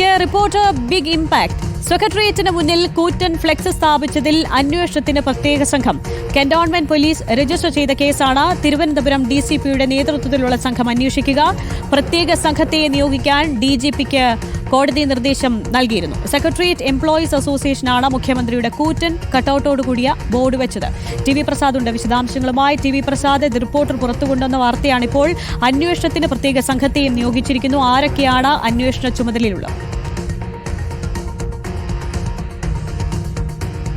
വാർത്തയിലേക്ക് reporter big impact സെക്രട്ടേറിയറ്റിന് മുന്നിൽ കൂറ്റൻ ഫ്ലെക്സ് സ്ഥാപിച്ചതിൽ അന്വേഷണത്തിന് പ്രത്യേക സംഘം. കന്റോൺമെന്റ് പോലീസ് രജിസ്റ്റർ ചെയ്ത കേസാണ് തിരുവനന്തപുരം ഡി സി പിയുടെ നേതൃത്വത്തിലുള്ള സംഘം അന്വേഷിക്കുക. പ്രത്യേക സംഘത്തെ നിയോഗിക്കാൻ ഡി ജി പിക്ക് കോടതി നിർദ്ദേശം നൽകിയിരുന്നു. സെക്രട്ടേറിയറ്റ് എംപ്ലോയീസ് അസോസിയേഷനാണ് മുഖ്യമന്ത്രിയുടെ കൂറ്റൻ കട്ടൌട്ടോട് കൂടിയ ബോർഡ് വെച്ചത്. ടി വി പ്രസാദുണ്ട് വിശദാംശങ്ങളുമായി. ടി വി പ്രസാദ് ഇത് റിപ്പോർട്ടർ പുറത്തുകൊണ്ടുവന്ന വാർത്തയാണിപ്പോൾ. അന്വേഷണത്തിന് പ്രത്യേക സംഘത്തെയും നിയോഗിച്ചിരിക്കുന്നു. ആരൊക്കെയാണ് അന്വേഷണ ചുമതലയിലുള്ളത്?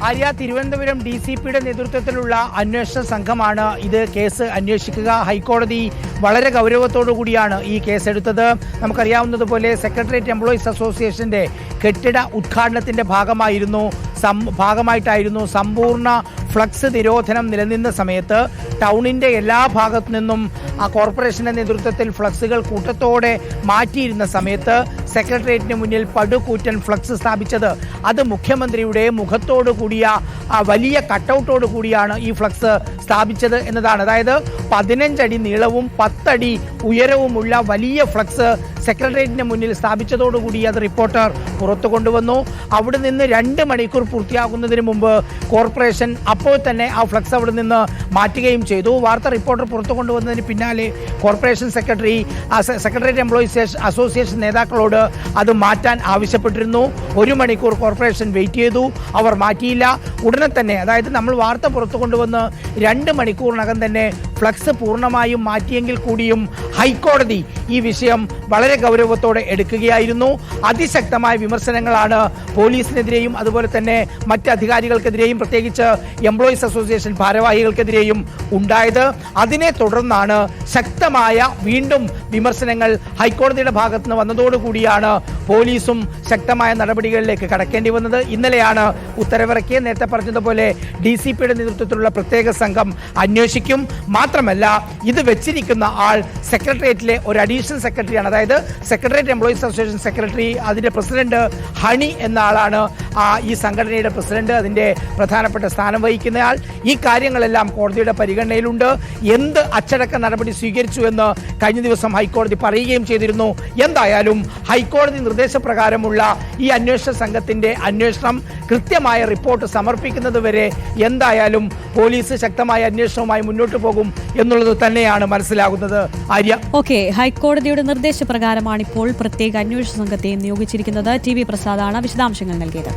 ആര്യ തിരുവനന്തപുരം ഡി സി പിയുടെ നേതൃത്വത്തിലുള്ള അന്വേഷണ സംഘമാണ് ഇത് കേസ് അന്വേഷിക്കുക. ഹൈക്കോടതി വളരെ ഗൗരവത്തോടു കൂടിയാണ് ഈ കേസ് എടുത്തത് നമുക്കറിയാവുന്നതുപോലെ സെക്രട്ടേറിയറ്റ് എംപ്ലോയീസ് അസോസിയേഷന്റെ കെട്ടിട ഉദ്ഘാടനത്തിന്റെ ഭാഗമായിരുന്നു. ഭാഗമായിട്ടായിരുന്നു സമ്പൂർണ ഫ്ലക്സ് നിരോധനം നിലനിന്ന സമയത്ത് ടൗണിന്റെ എല്ലാ ഭാഗത്തു നിന്നും ആ കോർപ്പറേഷന്റെ നേതൃത്വത്തിൽ ഫ്ലക്സുകൾ കൂട്ടത്തോടെ മാറ്റിയിരുന്ന സമയത്ത് സെക്രട്ടേറിയറ്റിന് മുന്നിൽ പടുകൂറ്റൻ ഫ്ലക്സ് സ്ഥാപിച്ചത്. അത് മുഖ്യമന്ത്രിയുടെ മുഖത്തോട് കൂടിയ വലിയ കട്ടൗട്ടോട് കൂടിയാണ് ഈ ഫ്ലക്സ് സ്ഥാപിച്ചത് എന്നതാണ്. അതായത് പതിനഞ്ചടി നീളവും പത്തടി ഉയരവുമുള്ള വലിയ ഫ്ലക്സ് സെക്രട്ടേറിയറ്റിന് മുന്നിൽ സ്ഥാപിച്ചതോടുകൂടി അത് റിപ്പോർട്ടർ പുറത്തു കൊണ്ടുവന്നു. അവിടെ നിന്ന് രണ്ട് മണിക്കൂർ പൂർത്തിയാകുന്നതിന് മുമ്പ് കോർപ്പറേഷൻ അപ്പോൾ തന്നെ ആ ഫ്ലക്സ് അവിടെ നിന്ന് മാറ്റുകയും ചെയ്തു. വാർത്ത റിപ്പോർട്ടർ പുറത്തു കൊണ്ടുവന്നതിന് പിന്നാലെ corporation secretary secretariat employees association നേതാക്കളോട് അത് മാറ്റാൻ ആവശ്യപ്പെട്ടിരുന്നു. ഒരു മണിക്കൂർ കോർപ്പറേഷൻ വെയിറ്റ് ചെയ്തു. അവർ മാറ്റിയില്ല. ഉടനെ തന്നെ അതായത് നമ്മൾ വാർത്ത പുറത്തു കൊണ്ടുവന്ന് രണ്ട് മണിക്കൂറിനകം തന്നെ ഫ്ലക്സ് പൂർണമായും മാറ്റിയെങ്കിൽ കൂടിയും ഹൈക്കോടതി ഈ വിഷയം വളരെ ഗൗരവത്തോടെ എടുക്കുകയായിരുന്നു. അതിശക്തമായ വിമർശനങ്ങളാണ് പോലീസിനെതിരെയും അതുപോലെ തന്നെ മറ്റ് അധികാരികൾക്കെതിരെയും പ്രത്യേകിച്ച് എംപ്ലോയീസ് അസോസിയേഷൻ ഭാരവാഹികൾക്കെതിരെയും ഉണ്ടായത്. അതിനെ തുടർന്നാണ് ശക്തമായ വീണ്ടും വിമർശനങ്ങൾ ഹൈക്കോടതിയുടെ ഭാഗത്ത് നിന്ന് വന്നതോടുകൂടിയാണ് പോലീസും ശക്തമായ നടപടികളിലേക്ക് കടക്കേണ്ടി വന്നത്. ഇന്നലെയാണ് ഉത്തരവിറക്കിയ നേരത്തെ പറഞ്ഞതുപോലെ ഡി സി പിയുടെ നേതൃത്വത്തിലുള്ള പ്രത്യേക സംഘം അന്വേഷിക്കും. മാത്രമല്ല ഇത് വെച്ചിരിക്കുന്ന ആൾ സെക്രട്ടേറിയറ്റിലെ ഒരു അഡീഷണൽ സെക്രട്ടറിയാണ് അതായത് സെക്രട്ടേറിയറ്റ് എംപ്ലോയീസ് അസോസിയേഷൻ സെക്രട്ടറി അതിന്റെ പ്രസിഡന്റ് ഹണി എന്ന ആളാണ് ഈ സംഘടനയുടെ പ്രസിഡന്റ് അതിന്റെ പ്രധാനപ്പെട്ട സ്ഥാനം വഹിക്കുന്നയാൾ ഈ കാര്യങ്ങളെല്ലാം കോടതിയുടെ പരിഗണനയിലുണ്ട്. എന്ത് അച്ചടക്ക നടപടി സ്വീകരിച്ചു എന്ന് കഴിഞ്ഞ ദിവസം ഹൈക്കോടതി പറയുകയും ചെയ്തിരുന്നു. എന്തായാലും ഹൈക്കോടതി നിർദ്ദേശപ്രകാരമുള്ള ഈ അന്വേഷണ സംഘത്തിന്റെ അന്വേഷണം കൃത്യമായ റിപ്പോർട്ട് സമർപ്പിക്കുന്നത് വരെ എന്തായാലും പോലീസ് ശക്തമായ അന്വേഷണവുമായി മുന്നോട്ട് പോകും. എന്നുള്ളത് തന്നെയാണ് മനസ്സിലാകുന്നത്. ആര്യ? ഓക്കെ ഹൈക്കോടതിയുടെ നിർദ്ദേശപ്രകാരമാണ് ഇപ്പോൾ പ്രത്യേക അന്വേഷണ സംഘത്തെ നിയോഗിച്ചിരിക്കുന്നത്. ടി വി പ്രസാദാണ് വിശദാംശങ്ങൾ നൽകിയത്.